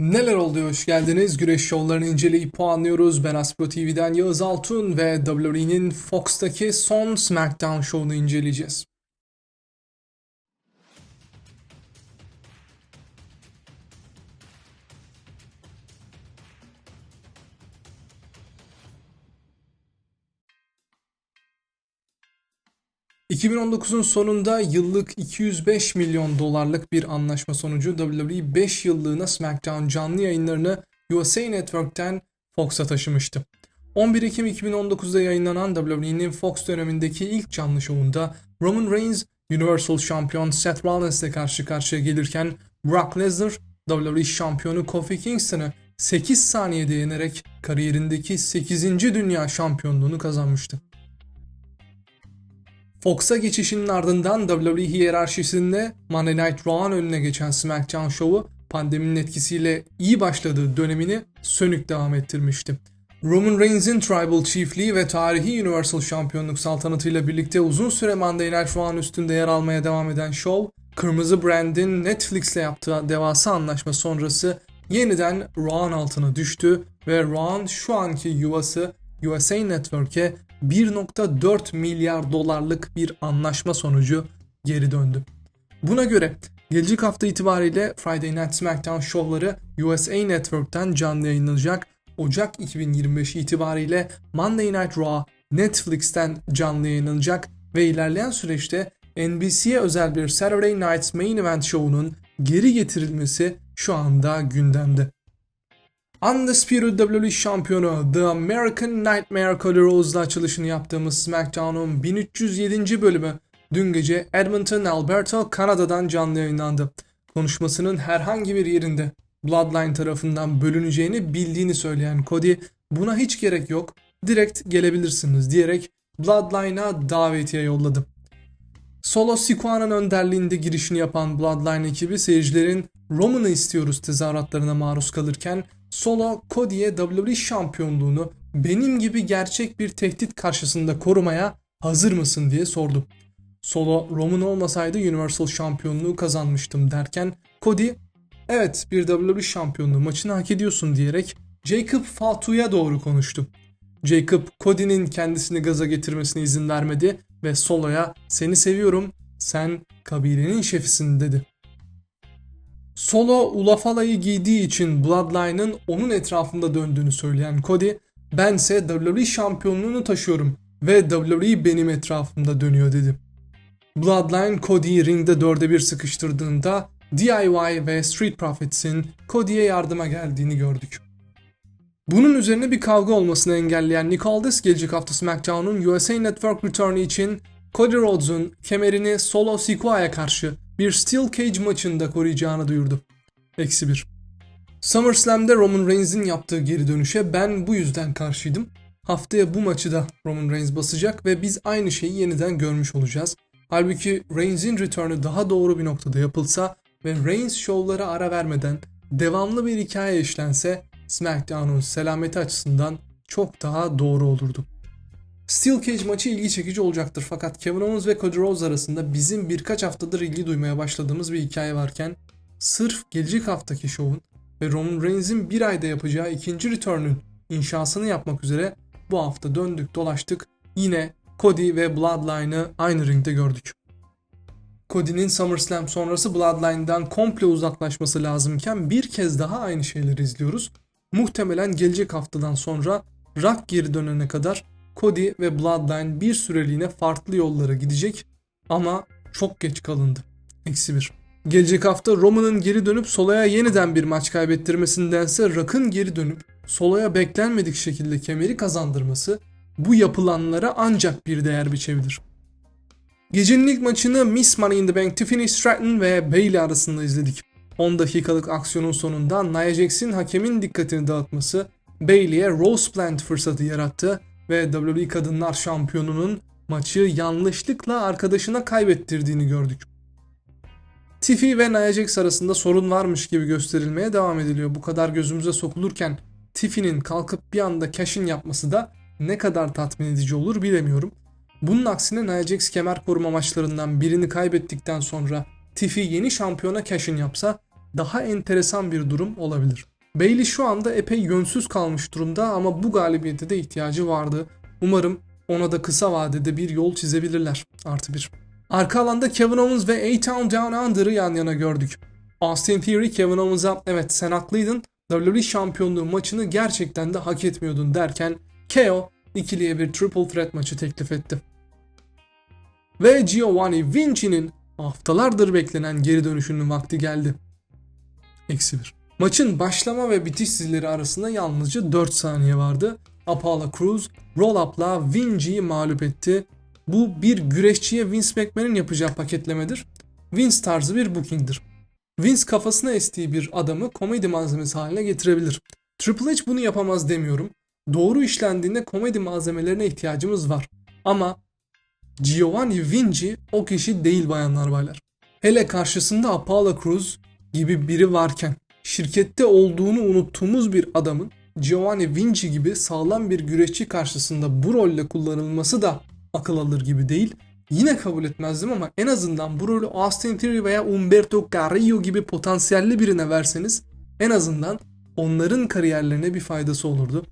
Neler oldu hoş geldiniz. Güreş şovlarını inceleyip puanlıyoruz. Ben Aspro TV'den Yağız Altun ve WWE'nin Fox'taki son SmackDown şovunu inceleyeceğiz. ...2019'un sonunda yıllık 205 milyon dolarlık bir anlaşma sonucu WWE 5 yıllığına SmackDown canlı yayınlarını USA Network'ten Fox'a taşımıştı. 11 Ekim 2019'da yayınlanan WWE'nin Fox dönemindeki ilk canlı şovunda Roman Reigns, Universal Şampiyon Seth Rollins ile karşı karşıya gelirken Brock Lesnar, WWE şampiyonu Kofi Kingston'ı 8 saniyede yenerek kariyerindeki 8. dünya şampiyonluğunu kazanmıştı. Fox'a geçişinin ardından WWE hiyerarşisinde Monday Night Raw'ın önüne geçen SmackDown şovu pandeminin etkisiyle iyi başladığı dönemini sönük devam ettirmişti. Roman Reigns'in Tribal Chiefliği ve tarihi Universal Şampiyonluk saltanatıyla birlikte uzun süre Monday Night Raw'ın üstünde yer almaya devam eden show, Kırmızı Brand'in Netflix'le yaptığı devasa anlaşma sonrası yeniden Raw'ın altına düştü ve Raw'ın şu anki yuvası USA Network'e 1.4 milyar dolarlık bir anlaşma sonucu geri döndü. Buna göre gelecek hafta itibariyle Friday Night SmackDown şovları USA Network'ten canlı yayınlanacak. Ocak 2025 itibariyle Monday Night Raw Netflix'ten canlı yayınlanacak ve ilerleyen süreçte NBC'ye özel bir Saturday Night Main Event şovunun geri getirilmesi şu anda gündemde. Undisputed WWE şampiyonu The American Nightmare Cody Rhodes'la açılışını yaptığımız SmackDown'un 1307. bölümü dün gece Edmonton, Alberta, Kanada'dan canlı yayınlandı. Konuşmasının herhangi bir yerinde Bloodline tarafından bölüneceğini bildiğini söyleyen Cody buna hiç gerek yok direkt gelebilirsiniz diyerek Bloodline'a davetiye yolladı. Solo Sikoa'nın önderliğinde girişini yapan Bloodline ekibi seyircilerin Roman'ı istiyoruz tezahüratlarına maruz kalırken Solo Cody'ye WWE şampiyonluğunu benim gibi gerçek bir tehdit karşısında korumaya hazır mısın diye sordu. Solo Roman olmasaydı Universal şampiyonluğu kazanmıştım derken Cody evet bir WWE şampiyonluğu maçını hak ediyorsun diyerek Jacob Fatu'ya doğru konuştu. Jacob Cody'nin kendisini gaza getirmesine izin vermedi ve Solo'ya seni seviyorum sen kabilenin şefisin dedi. Solo Ulafala'yı giydiği için Bloodline'ın onun etrafında döndüğünü söyleyen Cody, bense WWE şampiyonluğunu taşıyorum ve WWE benim etrafımda dönüyor dedi. Bloodline Cody'yi ringde dörde bir sıkıştırdığında DIY ve Street Profits'in Cody'ye yardıma geldiğini gördük. Bunun üzerine bir kavga olmasını engelleyen Nick Aldis gelecek hafta SmackDown'un USA Network Return'ı için Cody Rhodes'un kemerini Solo Sikoa'ya karşı bir Steel Cage maçında koruyacağını duyurdu. Eksi 1. SummerSlam'de Roman Reigns'in yaptığı geri dönüşe ben bu yüzden karşıydım. Haftaya bu maçı da Roman Reigns basacak ve biz aynı şeyi yeniden görmüş olacağız. Halbuki Reigns'in return'ü daha doğru bir noktada yapılsa ve Reigns şovlara ara vermeden devamlı bir hikaye işlense SmackDown'un selameti açısından çok daha doğru olurdu. Steel Cage maçı ilgi çekici olacaktır fakat Kevin Owens ve Cody Rhodes arasında bizim birkaç haftadır ilgi duymaya başladığımız bir hikaye varken sırf gelecek haftaki şovun ve Roman Reigns'in bir ayda yapacağı ikinci return'ün inşasını yapmak üzere bu hafta döndük dolaştık yine Cody ve Bloodline'ı aynı ringde gördük. Cody'nin SummerSlam sonrası Bloodline'dan komple uzaklaşması lazımken bir kez daha aynı şeyleri izliyoruz. Muhtemelen gelecek haftadan sonra Rock geri dönene kadar Cody ve Bloodline bir süreliğine farklı yollara gidecek ama çok geç kalındı. Eksi 1. Gelecek hafta Roman'ın geri dönüp Solo'ya yeniden bir maç kaybettirmesindense Rock'ın geri dönüp Solo'ya beklenmedik şekilde kemeri kazandırması bu yapılanlara ancak bir değer biçebilir. Gecenin ilk maçını Miss Money in the Bank Tiffany Stratton ve Bayley arasında izledik. 10 dakikalık aksiyonun sonunda Nia Jax'in hakemin dikkatini dağıtması Bayley'e Rose Plant fırsatı yarattı ve WWE Kadınlar Şampiyonu'nun maçı yanlışlıkla arkadaşına kaybettirdiğini gördük. Tiffy ve Nia Jax arasında sorun varmış gibi gösterilmeye devam ediliyor. Bu kadar gözümüze sokulurken Tiffy'nin kalkıp bir anda cash'in yapması da ne kadar tatmin edici olur bilemiyorum. Bunun aksine Nia Jax kemer koruma maçlarından birini kaybettikten sonra Tiffy yeni şampiyona cash'in yapsa daha enteresan bir durum olabilir. Bailey şu anda epey yönsüz kalmış durumda ama bu galibiyete de ihtiyacı vardı. Umarım ona da kısa vadede bir yol çizebilirler. Artı bir. Arka alanda Kevin Owens ve A-Town Down Under'ı yan yana gördük. Austin Theory Kevin Owens'a evet sen haklıydın WWE şampiyonluğu maçını gerçekten de hak etmiyordun derken KO ikiliye bir triple threat maçı teklif etti. Ve Giovanni Vinci'nin haftalardır beklenen geri dönüşünün vakti geldi. Eksi 1. Maçın başlama ve bitiş zilleri arasında yalnızca 4 saniye vardı. Apollo Cruz roll-up'la Vinci'yi mağlup etti. Bu bir güreşçiye Vince McMahon'in yapacağı paketlemedir. Vince tarzı bir bookingdir. Vince kafasına estiği bir adamı komedi malzemesi haline getirebilir. Triple H bunu yapamaz demiyorum. Doğru işlendiğinde komedi malzemelerine ihtiyacımız var. Ama Giovanni Vinci o kişi değil bayanlar baylar. Hele karşısında Apollo Cruz gibi biri varken şirkette olduğunu unuttuğumuz bir adamın Giovanni Vinci gibi sağlam bir güreşçi karşısında bu rolle kullanılması da akıl alır gibi değil. Yine kabul etmezdim ama en azından bu rolü Austin Theory veya Umberto Carrillo gibi potansiyelli birine verseniz en azından onların kariyerlerine bir faydası olurdu.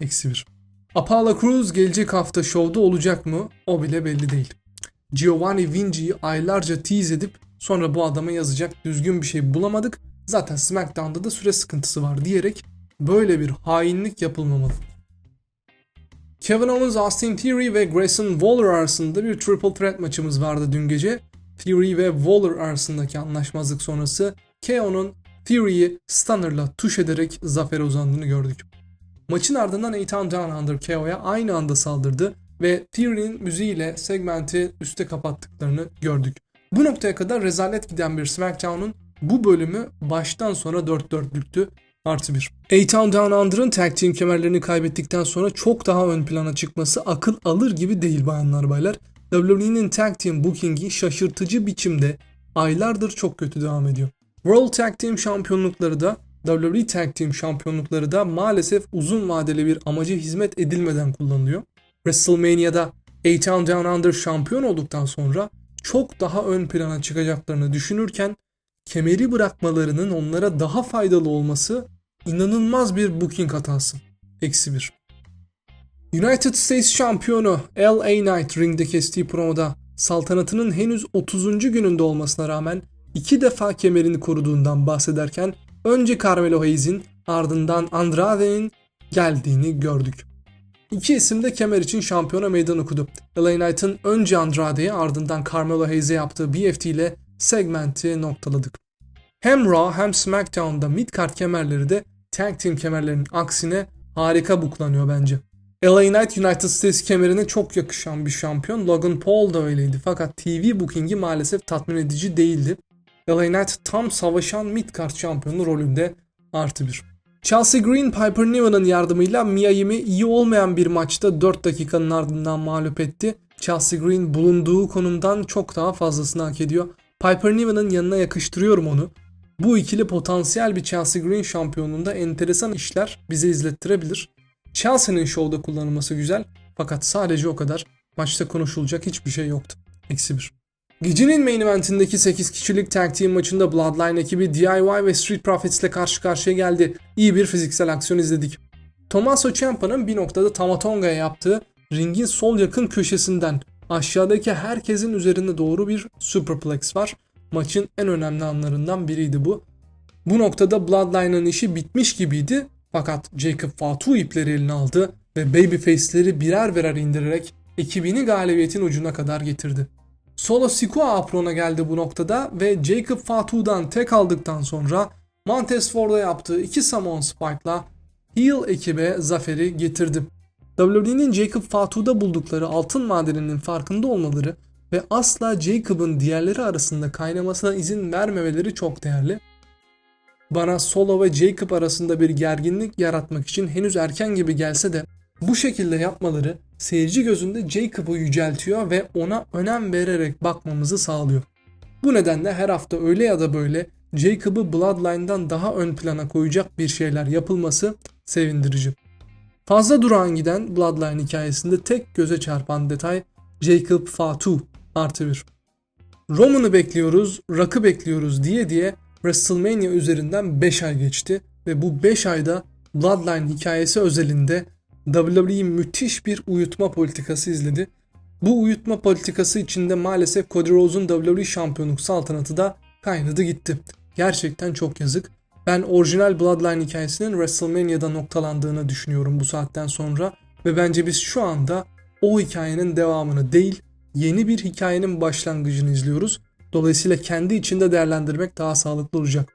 Eksi bir. Apollo Cruz gelecek hafta şovda olacak mı? O bile belli değil. Giovanni Vinci'yi aylarca tease edip sonra bu adama yazacak düzgün bir şey bulamadık. Zaten SmackDown'da da süre sıkıntısı var diyerek böyle bir hainlik yapılmamalı. Kevin Owens, Austin Theory ve Grayson Waller arasında bir triple threat maçımız vardı dün gece. Theory ve Waller arasındaki anlaşmazlık sonrası KO'nun Theory'yi Stunner'la tuş ederek zafere uzandığını gördük. Maçın ardından A-Town Down Under KO'ya aynı anda saldırdı ve Theory'nin müziğiyle segmenti üste kapattıklarını gördük. Bu noktaya kadar rezalet giden bir SmackDown'un bu bölümü baştan sona dört dörtlüktü. Artı bir. A-Town Down Under'ın tag team kemerlerini kaybettikten sonra çok daha ön plana çıkması akıl alır gibi değil bayanlar baylar. WWE'nin tag team booking'i şaşırtıcı biçimde aylardır çok kötü devam ediyor. World Tag Team şampiyonlukları da WWE Tag Team şampiyonlukları da maalesef uzun vadeli bir amaca hizmet edilmeden kullanılıyor. WrestleMania'da A-Town Down Under şampiyon olduktan sonra çok daha ön plana çıkacaklarını düşünürken kemeri bırakmalarının onlara daha faydalı olması inanılmaz bir booking hatası. Eksi 1. United States şampiyonu LA Knight ringde kestiği promoda saltanatının henüz 30. gününde olmasına rağmen iki defa kemerini koruduğundan bahsederken önce Carmelo Hayes'in ardından Andrade'nin geldiğini gördük. İki isim de kemer için şampiyona meydan okudu. LA Knight'ın önce Andrade'ye ardından Carmelo Hayes'e yaptığı BFT ile segmenti noktaladık. Hem Raw hem SmackDown'da midcard kemerleri de tag team kemerlerinin aksine harika buklanıyor bence. LA Knight United States kemerine çok yakışan bir şampiyon. Logan Paul da öyleydi. Fakat TV bookingi maalesef tatmin edici değildi. LA Knight tam savaşan midcard şampiyonu rolünde artı bir. Chelsea Green Piper Niven'ın yardımıyla Miami'yi iyi olmayan bir maçta 4 dakikanın ardından mağlup etti. Chelsea Green bulunduğu konumdan çok daha fazlasını hak ediyor. Piper Niven'ın yanına yakıştırıyorum onu. Bu ikili potansiyel bir Chelsea Green şampiyonluğunda enteresan işler bize izlettirebilir. Chelsea'nin şovda kullanılması güzel fakat sadece o kadar. Maçta konuşulacak hiçbir şey yoktu. Eksi 1. Gecenin main eventindeki 8 kişilik tag team maçında Bloodline ekibi DIY ve Street Profits ile karşı karşıya geldi. İyi bir fiziksel aksiyon izledik. Tommaso Ciampa'nın bir noktada Tamatonga'ya yaptığı ringin sol yakın köşesinden aşağıdaki herkesin üzerinde doğru bir superplex var. Maçın en önemli anlarından biriydi bu. Bu noktada Bloodline'ın işi bitmiş gibiydi fakat Jacob Fatu ipleri eline aldı ve Babyface'leri birer birer indirerek ekibini galibiyetin ucuna kadar getirdi. Solo Sikoa Apron'a geldi bu noktada ve Jacob Fatu'dan tek aldıktan sonra Montez Ford'a yaptığı iki Samoan Spike'la Heel ekibe zaferi getirdi. WWE'nin Jacob Fatu'da buldukları altın madeninin farkında olmaları ve asla Jacob'ın diğerleri arasında kaynamasına izin vermemeleri çok değerli. Bana Solo ve Jacob arasında bir gerginlik yaratmak için henüz erken gibi gelse de bu şekilde yapmaları seyirci gözünde Jacob'u yüceltiyor ve ona önem vererek bakmamızı sağlıyor. Bu nedenle her hafta öyle ya da böyle Jacob'ı Bloodline'dan daha ön plana koyacak bir şeyler yapılması sevindirici. Fazla durağan giden Bloodline hikayesinde tek göze çarpan detay Jacob Fatu artı bir. Roman'ı bekliyoruz, Rock'ı bekliyoruz diye diye WrestleMania üzerinden 5 ay geçti ve bu 5 ayda Bloodline hikayesi özelinde WWE müthiş bir uyutma politikası izledi. Bu uyutma politikası içinde maalesef Cody Rhodes'un WWE şampiyonluk saltanatı da kaynadı gitti. Gerçekten çok yazık. Ben orijinal Bloodline hikayesinin WrestleMania'da noktalandığını düşünüyorum bu saatten sonra ve bence biz şu anda o hikayenin devamını değil, yeni bir hikayenin başlangıcını izliyoruz. Dolayısıyla kendi içinde değerlendirmek daha sağlıklı olacak.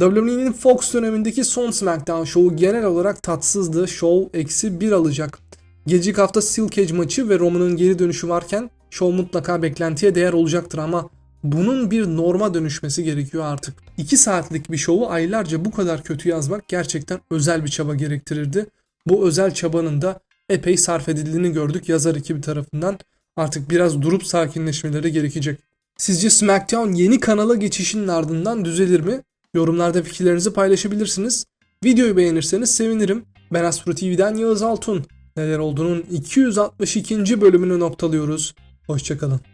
WWE'nin Fox dönemindeki son SmackDown şovu genel olarak tatsızdı. Show eksi 1 alacak. Gelecek hafta Steel Cage maçı ve Roman'ın geri dönüşü varken show mutlaka beklentiye değer olacaktır ama bunun bir norma dönüşmesi gerekiyor artık. 2 saatlik bir şovu aylarca bu kadar kötü yazmak gerçekten özel bir çaba gerektirirdi. Bu özel çabanın da epey sarf edildiğini gördük yazar ekibi tarafından. Artık biraz durup sakinleşmeleri gerekecek. Sizce SmackDown yeni kanala geçişinin ardından düzelir mi? Yorumlarda fikirlerinizi paylaşabilirsiniz. Videoyu beğenirseniz sevinirim. Ben Aspro TV'den Yağız Altun. Neler olduğunun 262. bölümünü noktalıyoruz. Hoşçakalın.